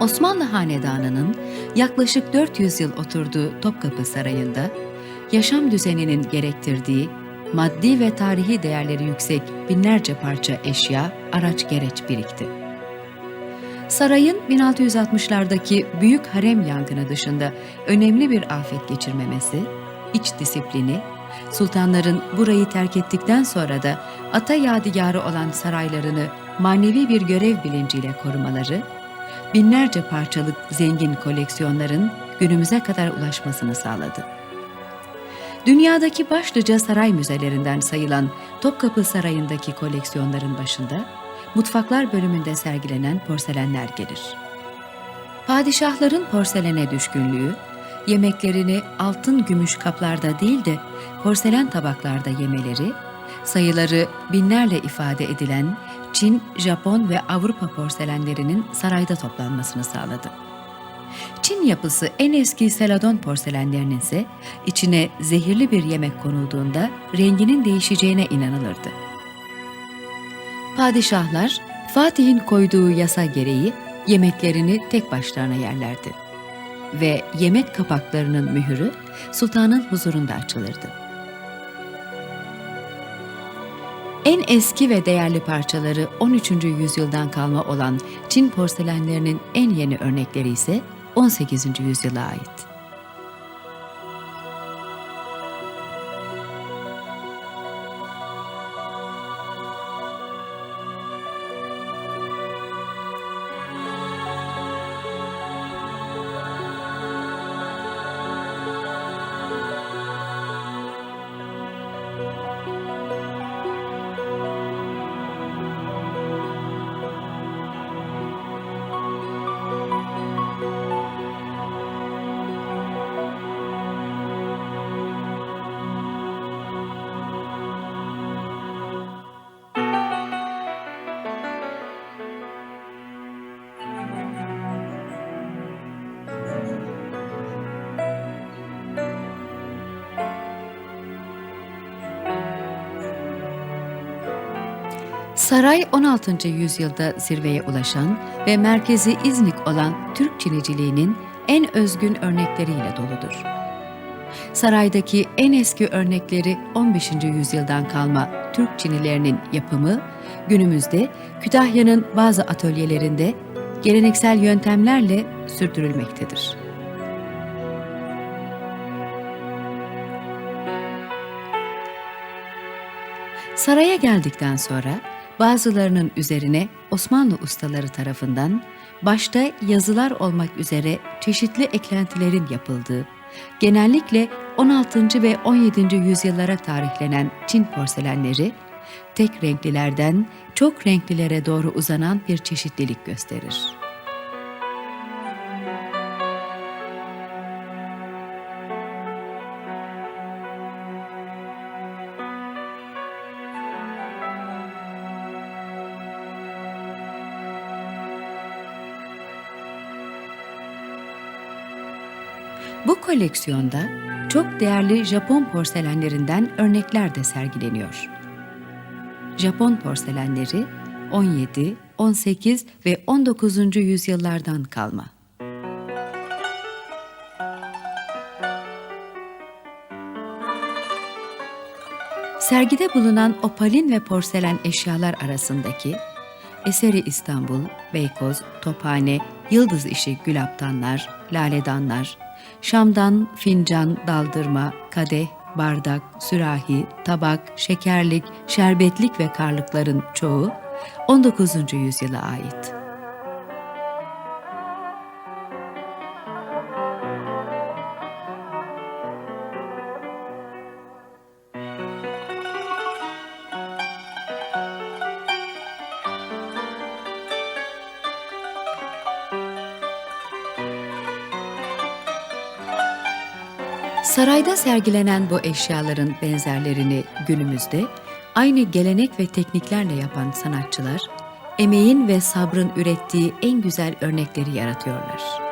Osmanlı Hanedanı'nın yaklaşık 400 yıl oturduğu Topkapı Sarayı'nda yaşam düzeninin gerektirdiği maddi ve tarihi değerleri yüksek binlerce parça eşya, araç gereç birikti. Sarayın 1660'lardaki büyük harem yangını dışında önemli bir afet geçirmemesi, iç disiplini, sultanların burayı terk ettikten sonra da ata yadigarı olan saraylarını manevi bir görev bilinciyle korumaları, binlerce parçalık zengin koleksiyonların günümüze kadar ulaşmasını sağladı. Dünyadaki başlıca saray müzelerinden sayılan Topkapı Sarayı'ndaki koleksiyonların başında mutfaklar bölümünde sergilenen porselenler gelir. Padişahların porselene düşkünlüğü, yemeklerini altın gümüş kaplarda değil de porselen tabaklarda yemeleri, sayıları binlerle ifade edilen Çin, Japon ve Avrupa porselenlerinin sarayda toplanmasını sağladı. Çin yapısı en eski Seladon porselenlerinin ise içine zehirli bir yemek konulduğunda renginin değişeceğine inanılırdı. Padişahlar Fatih'in koyduğu yasa gereği yemeklerini tek başlarına yerlerdi ve yemek kapaklarının mühürü sultanın huzurunda açılırdı. En eski ve değerli parçaları 13. yüzyıldan kalma olan Çin porselenlerinin en yeni örnekleri ise 18. yüzyıla ait. Saray 16. yüzyılda zirveye ulaşan ve merkezi İznik olan Türk çiniciliğinin en özgün örnekleriyle doludur. Saraydaki en eski örnekleri 15. yüzyıldan kalma Türk çinilerinin yapımı günümüzde Kütahya'nın bazı atölyelerinde geleneksel yöntemlerle sürdürülmektedir. Saraya geldikten sonra bazılarının üzerine Osmanlı ustaları tarafından başta yazılar olmak üzere çeşitli eklentilerin yapıldığı, genellikle 16. ve 17. yüzyıllara tarihlenen Çin porselenleri, tek renklilerden çok renklilere doğru uzanan bir çeşitlilik gösterir. Koleksiyonda çok değerli Japon porselenlerinden örnekler de sergileniyor. Japon porselenleri 17, 18 ve 19. yüzyıllardan kalma. Sergide bulunan opalin ve porselen eşyalar arasındaki Eseri İstanbul, Beykoz, Tophane, Yıldız işi gülaptanlar, laledanlar, Şam'dan fincan, daldırma, kadeh, bardak, sürahi, tabak, şekerlik, şerbetlik ve karlıkların çoğu 19. yüzyıla ait. Sarayda sergilenen bu eşyaların benzerlerini günümüzde aynı gelenek ve tekniklerle yapan sanatçılar, emeğin ve sabrın ürettiği en güzel örnekleri yaratıyorlar.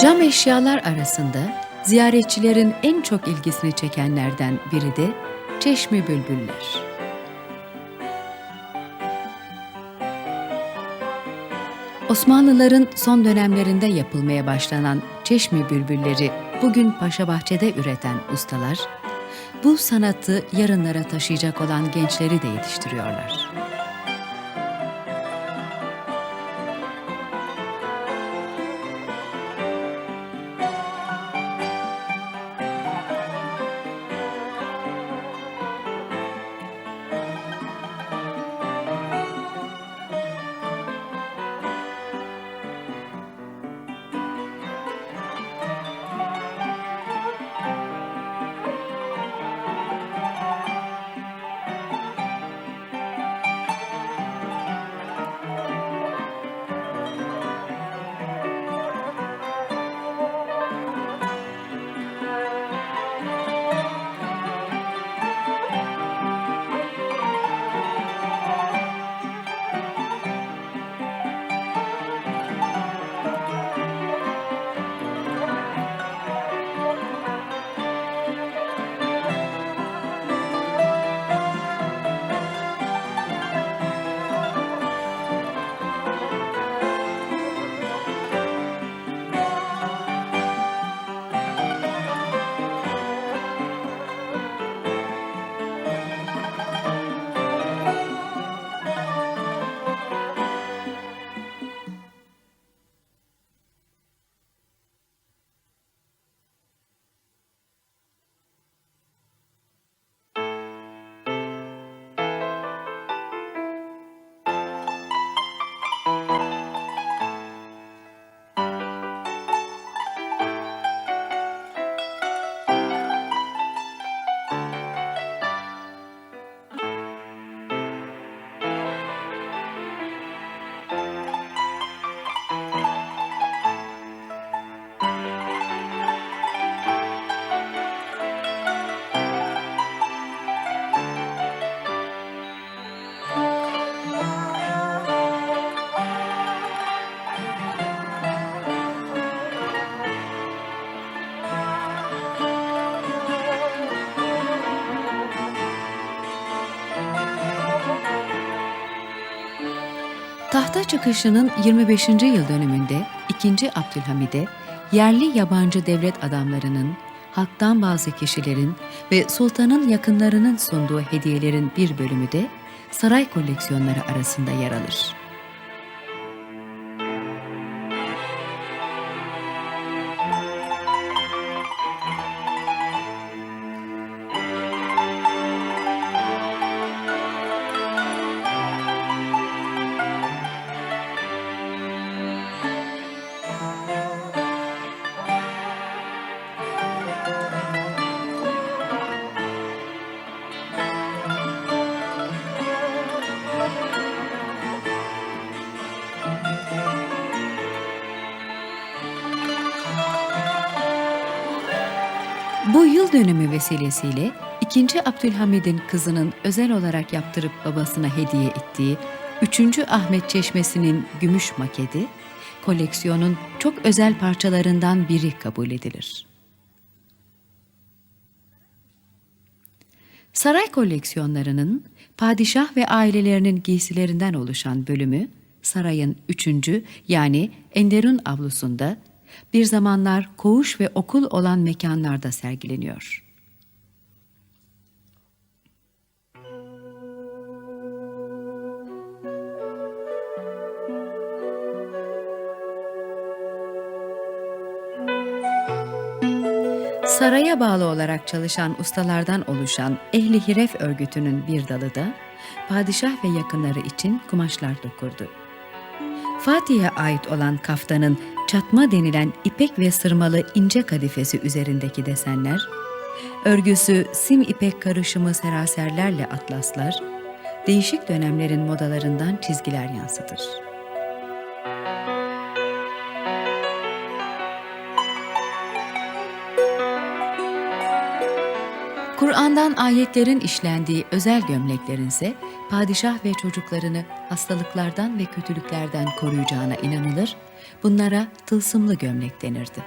Cam eşyalar arasında ziyaretçilerin en çok ilgisini çekenlerden biri de çeşmi bülbüller. Osmanlıların son dönemlerinde yapılmaya başlanan çeşmi bülbülleri bugün Paşabahçe'de üreten ustalar, bu sanatı yarınlara taşıyacak olan gençleri de yetiştiriyorlar. Tahta çıkışının 25. yıl dönümünde 2. Abdülhamid'e yerli yabancı devlet adamlarının, halktan bazı kişilerin ve sultanın yakınlarının sunduğu hediyelerin bir bölümü de saray koleksiyonları arasında yer alır. Bu yıl dönümü vesilesiyle 2. Abdülhamid'in kızının özel olarak yaptırıp babasına hediye ettiği 3. Ahmet Çeşmesi'nin gümüş maketi, koleksiyonun çok özel parçalarından biri kabul edilir. Saray koleksiyonlarının padişah ve ailelerinin giysilerinden oluşan bölümü sarayın üçüncü yani Enderun avlusunda bir zamanlar koğuş ve okul olan mekanlarda sergileniyor. Saraya bağlı olarak çalışan ustalardan oluşan Ehli Hiref örgütünün bir dalı da padişah ve yakınları için kumaşlar dokurdu. Fatih'e ait olan kaftanın çatma denilen ipek ve sırmalı ince kadifesi üzerindeki desenler, örgüsü sim ipek karışımı seraserlerle atlaslar, değişik dönemlerin modalarından çizgiler yansıtır. Kur'an'dan ayetlerin işlendiği özel gömleklerin ise padişah ve çocuklarını hastalıklardan ve kötülüklerden koruyacağına inanılır. Bunlara tılsımlı gömlek denirdi.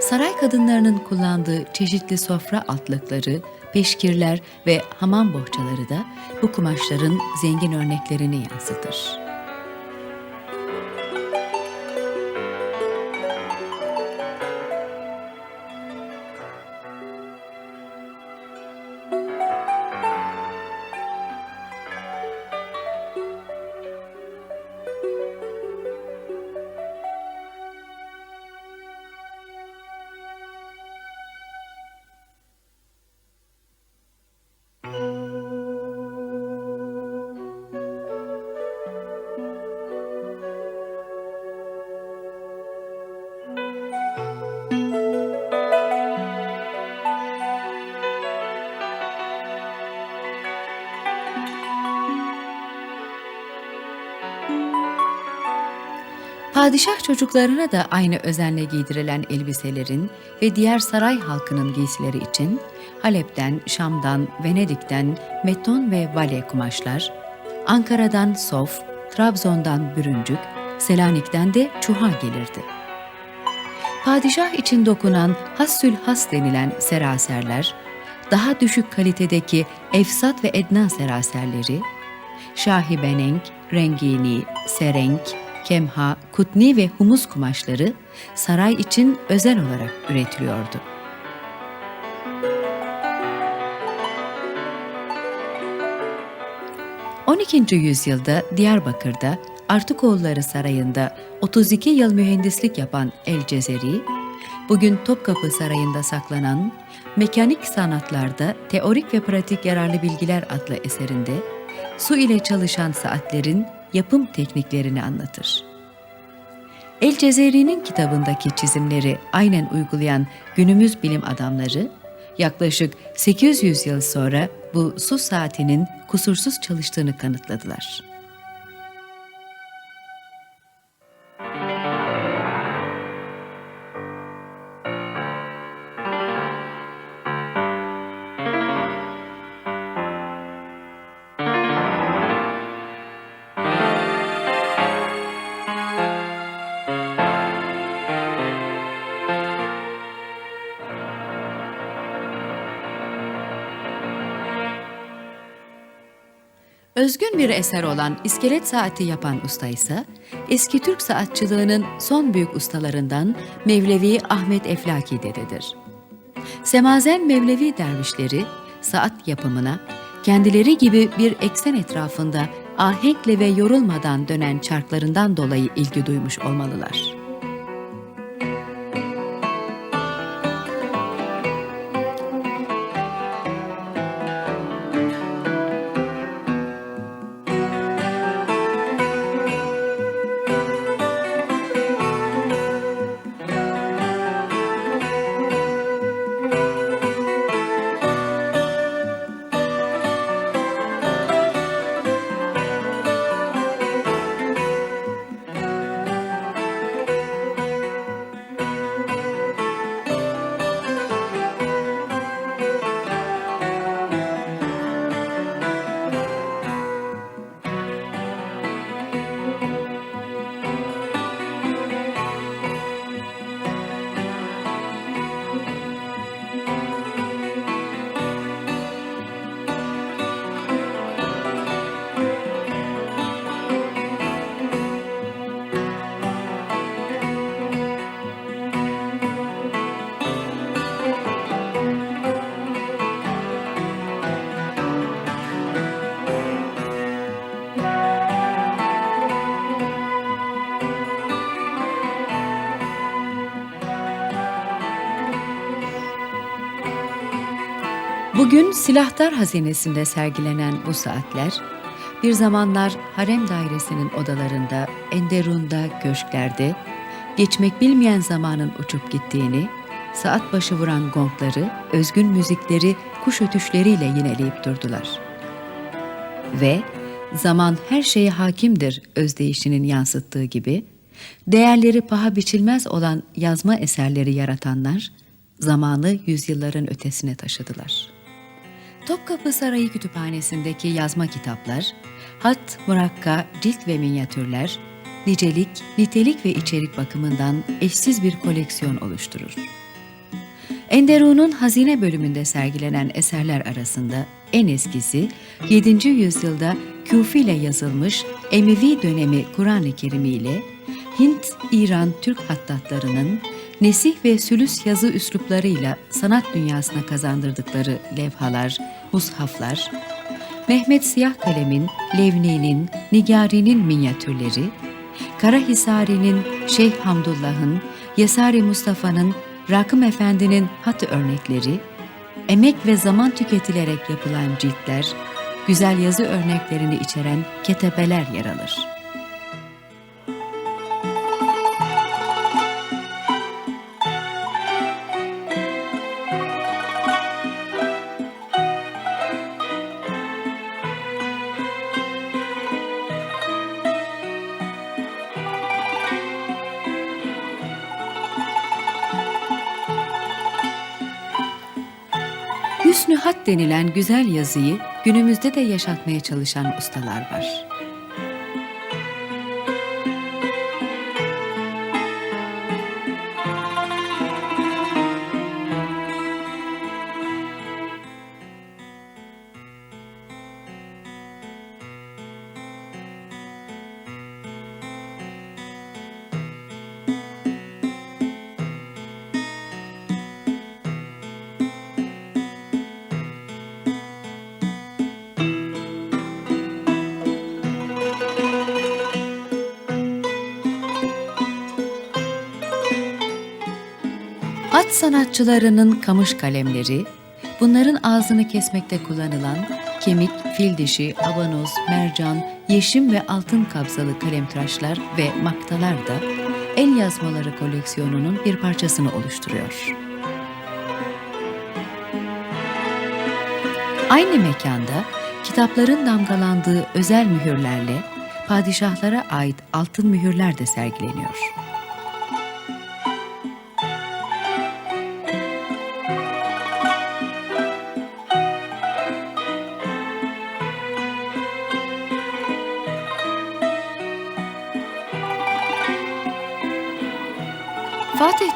Saray kadınlarının kullandığı çeşitli sofra altlıkları, peşkirler ve hamam bohçaları da bu kumaşların zengin örneklerini yansıtır. Padişah çocuklarına da aynı özenle giydirilen elbiselerin ve diğer saray halkının giysileri için Halep'ten, Şam'dan, Venedik'ten meton ve vale kumaşlar, Ankara'dan sof, Trabzon'dan bürüncük, Selanik'ten de çuha gelirdi. Padişah için dokunan hassül has denilen seraserler, daha düşük kalitedeki efsat ve edna seraserleri, şahi benenk, rengini, serenk, kemha, kutni ve humus kumaşları saray için özel olarak üretiliyordu. ...12. yüzyılda Diyarbakır'da Artukoğulları Sarayı'nda 32 yıl mühendislik yapan El Cezeri, bugün Topkapı Sarayı'nda saklanan Mekanik Sanatlarda Teorik ve Pratik Yararlı Bilgiler adlı eserinde su ile çalışan saatlerin yapım tekniklerini anlatır. El Cezeri'nin kitabındaki çizimleri aynen uygulayan günümüz bilim adamları, yaklaşık 800 yıl sonra bu su saatinin kusursuz çalıştığını kanıtladılar. Bir eser olan iskelet saati yapan usta ise eski Türk saatçılığının son büyük ustalarından Mevlevi Ahmet Eflaki dededir. Semazen Mevlevi dervişleri saat yapımına kendileri gibi bir eksen etrafında ahenkle ve yorulmadan dönen çarklarından dolayı ilgi duymuş olmalılar.'' Bugün silahtar hazinesinde sergilenen bu saatler, bir zamanlar harem dairesinin odalarında, enderunda, köşklerde, geçmek bilmeyen zamanın uçup gittiğini, saat başı vuran gongları, özgün müzikleri kuş ötüşleriyle yineleyip durdular. Ve zaman her şeye hakimdir özdeyişinin yansıttığı gibi, değerleri paha biçilmez olan yazma eserleri yaratanlar, zamanı yüzyılların ötesine taşıdılar. Topkapı Sarayı Kütüphanesi'ndeki yazma kitaplar, hat, murakka, cilt ve minyatürler, nicelik, nitelik ve içerik bakımından eşsiz bir koleksiyon oluşturur. Enderun'un hazine bölümünde sergilenen eserler arasında en eskisi 7. yüzyılda Küfi ile yazılmış Emevi dönemi Kur'an-ı Kerim ile Hint, İran, Türk hattatlarının nesih ve sülüs yazı üsluplarıyla sanat dünyasına kazandırdıkları levhalar, mushaflar, Mehmet Siyah Kalem'in, Levni'nin, Nigari'nin minyatürleri, Karahisari'nin, Şeyh Hamdullah'ın, Yesari Mustafa'nın, Rakım Efendi'nin hatı örnekleri, emek ve zaman tüketilerek yapılan ciltler, güzel yazı örneklerini içeren ketebeler yer alır. Hüsnü hat denilen güzel yazıyı günümüzde de yaşatmaya çalışan ustalar var. Sanatçılarının kamış kalemleri, bunların ağzını kesmekte kullanılan kemik, fil dişi, abanoz, mercan, yeşim ve altın kabzalı kalemtıraşlar ve maktalar da el yazmaları koleksiyonunun bir parçasını oluşturuyor. Aynı mekanda kitapların damgalandığı özel mühürlerle padişahlara ait altın mühürler de sergileniyor.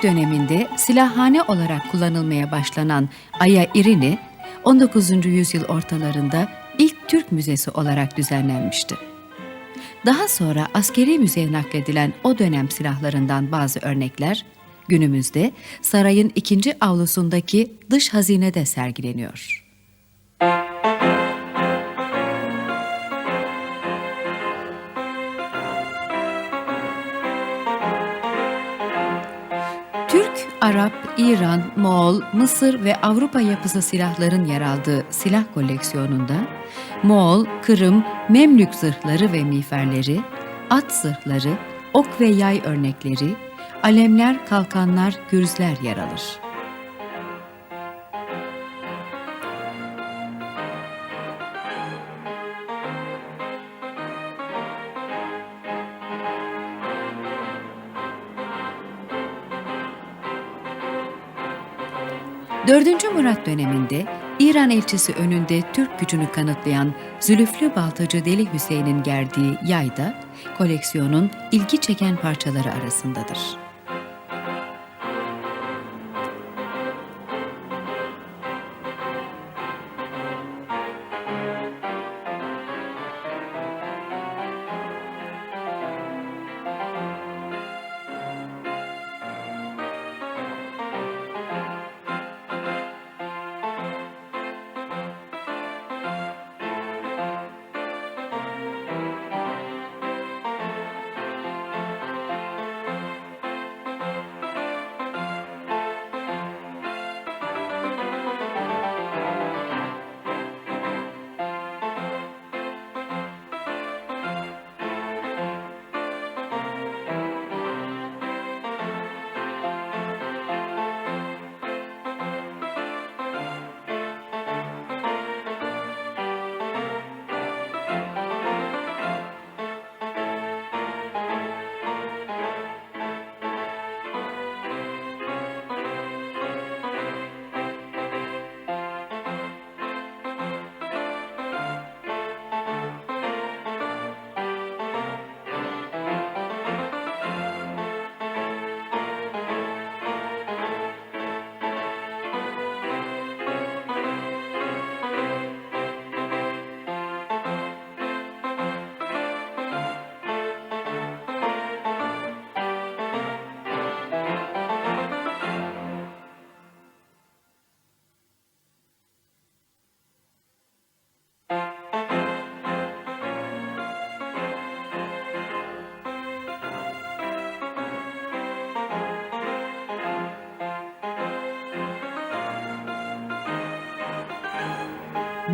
Döneminde silahhane olarak kullanılmaya başlanan Aya İrini, 19. yüzyıl ortalarında ilk Türk müzesi olarak düzenlenmişti. Daha sonra askeri müzeye nakledilen o dönem silahlarından bazı örnekler, günümüzde sarayın ikinci avlusundaki dış hazinede sergileniyor. Arap, İran, Moğol, Mısır ve Avrupa yapısı silahların yer aldığı silah koleksiyonunda Moğol, Kırım, Memlük zırhları ve miğferleri, at zırhları, ok ve yay örnekleri, alemler, kalkanlar, gürzler yer alır. Dördüncü Murat döneminde İran elçisi önünde Türk gücünü kanıtlayan Zülüflü Baltacı Deli Hüseyin'in gerdiği yay da koleksiyonun ilgi çeken parçaları arasındadır.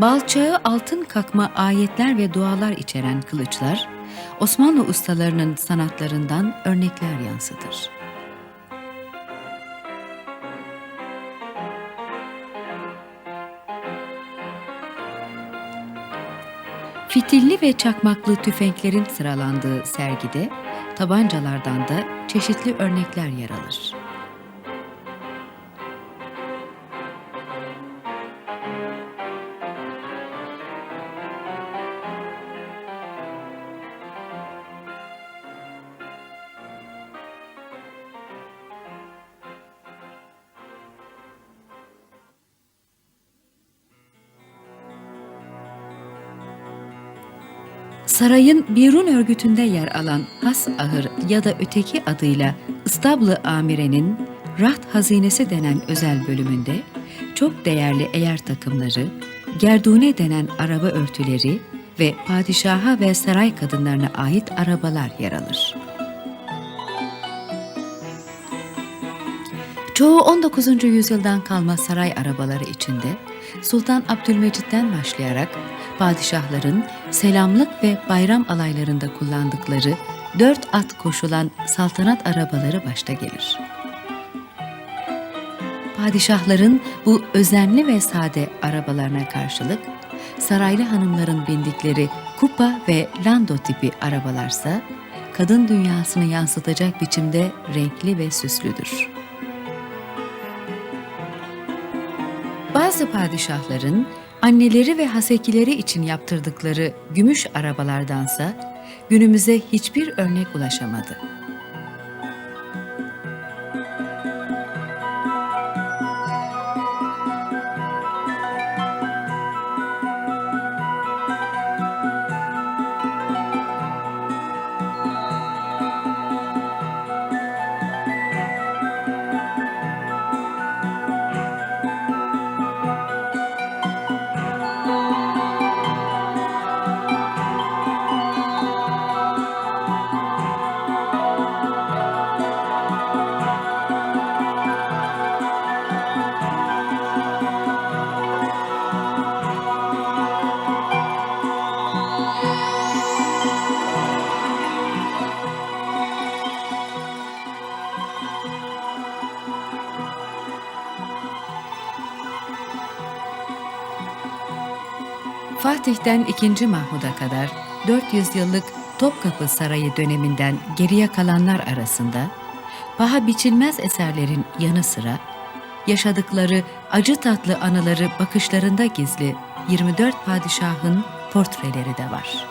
Balçağı altın kakma ayetler ve dualar içeren kılıçlar, Osmanlı ustalarının sanatlarından örnekler yansıtır. Fitilli ve çakmaklı tüfeklerin sıralandığı sergide tabancalardan da çeşitli örnekler yer alır. Sarayın Birun örgütünde yer alan Has Ahır ya da öteki adıyla İstablı Amire'nin Raht Hazinesi denen özel bölümünde çok değerli eğer takımları, gerdune denen araba örtüleri ve padişaha ve saray kadınlarına ait arabalar yer alır. Çoğu 19. yüzyıldan kalma saray arabaları içinde Sultan Abdülmecit'ten başlayarak padişahların selamlık ve bayram alaylarında kullandıkları dört at koşulan saltanat arabaları başta gelir. Padişahların bu özenli ve sade arabalarına karşılık saraylı hanımların bindikleri kupa ve lando tipi arabalarsa kadın dünyasını yansıtacak biçimde renkli ve süslüdür. Bazı padişahların anneleri ve hasekileri için yaptırdıkları gümüş arabalardansa günümüze hiçbir örnek ulaşamadı. Fatih'ten 2. Mahmud'a kadar 400 yıllık Topkapı Sarayı döneminden geriye kalanlar arasında paha biçilmez eserlerin yanı sıra yaşadıkları acı tatlı anıları bakışlarında gizli 24 padişahın portreleri de var.